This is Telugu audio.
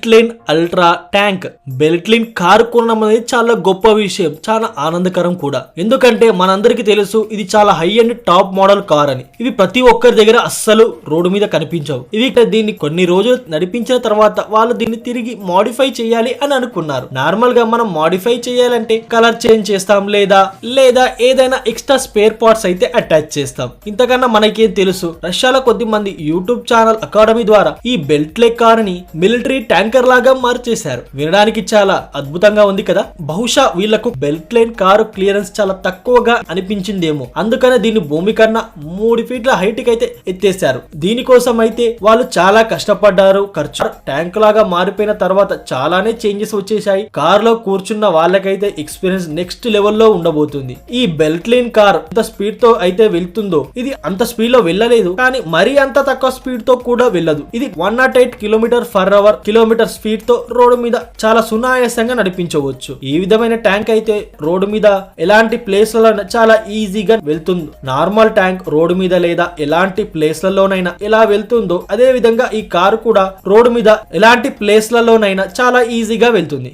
Belt line ultra tank. Belt line car కొనడం అనేది చాలా గొప్ప విషయం చాలా ఆనందకరం కూడా. ఎందుకంటే మనందరికీ తెలుసు ఇది చాలా high and top model car అని. ఇవి ప్రతి ఒక్కరి దగ్గర అస్సలు రోడ్డు మీద కనిపించవు. ఇవి దీన్ని కొన్ని రోజులు నడిపించిన తర్వాత వాళ్ళు దీన్ని తిరిగి మాడిఫై చేయాలి అని అనుకున్నారు. నార్మల్గా మనం మాడిఫై చేయాలంటే కలర్ చేంజ్ చేస్తాం లేదా లేదా ఏదైనా ఎక్స్ట్రా స్పేర్ పార్ట్స్ అయితే అటాచ్ చేస్తాం. ఇంతకన్నా మనకేం తెలుసు? రష్యాలో కొద్ది మంది యూట్యూబ్ ఛానల్ అకాడమీ ద్వారా ఈ బెల్ట్ లెక్ కార్ని మిలిటరీ ట్యాంకర్ లాగా మార్చేశారు. వినడానికి చాలా అద్భుతంగా ఉంది కదా? బహుశా వీళ్ళకు బెల్ట్ లైన్ కారు క్లియరెన్స్ చాలా తక్కువగా అనిపించిందేమో. అందుకనే దీన్ని భూమి కన్నా మూడు ఫీట్ల హైట్కి అయితే ఎత్తేసారు దీనికోసం అయితే వాళ్ళు చాలా కష్టపడ్డారు. ఖర్చు ట్యాంక్ లాగా మారిపోయిన తర్వాత చాలానే చేంజెస్ వచ్చేసాయి కార్లో కూర్చున్న వాళ్ళకైతే ఎక్స్పీరియన్స్ నెక్స్ట్ లెవెల్లో ఉండబోతుంది. ఈ బెల్ట్ లైన్ కార్ ఎంత స్పీడ్తో అయితే వెళ్తుందో ఇది అంత స్పీడ్లో వెళ్ళలేదు కానీ మరీ అంత తక్కువ స్పీడ్తో కూడా వెళ్ళదు. ఇది one not eight kilometre per hour kilometre kilometre స్పీడ్తో రోడ్డు మీద చాలా సునాయాసంగా నడిపించవచ్చు. ఈ విధమైన ట్యాంక్ అయితే రోడ్డు మీద ఎలాంటి ప్లేస్లలో చాలా ఈజీగా వెళ్తుంది. నార్మల్ ట్యాంక్ రోడ్డు మీద లేదా ఎలాంటి ప్లేస్లలోనైనా ఎలా వెళ్తుందో అదే విధంగా ఈ కారు కూడా రోడ్డు మీద ఎలాంటి ప్లేస్లలోనైనా చాలా ఈజీగా వెళ్తుంది.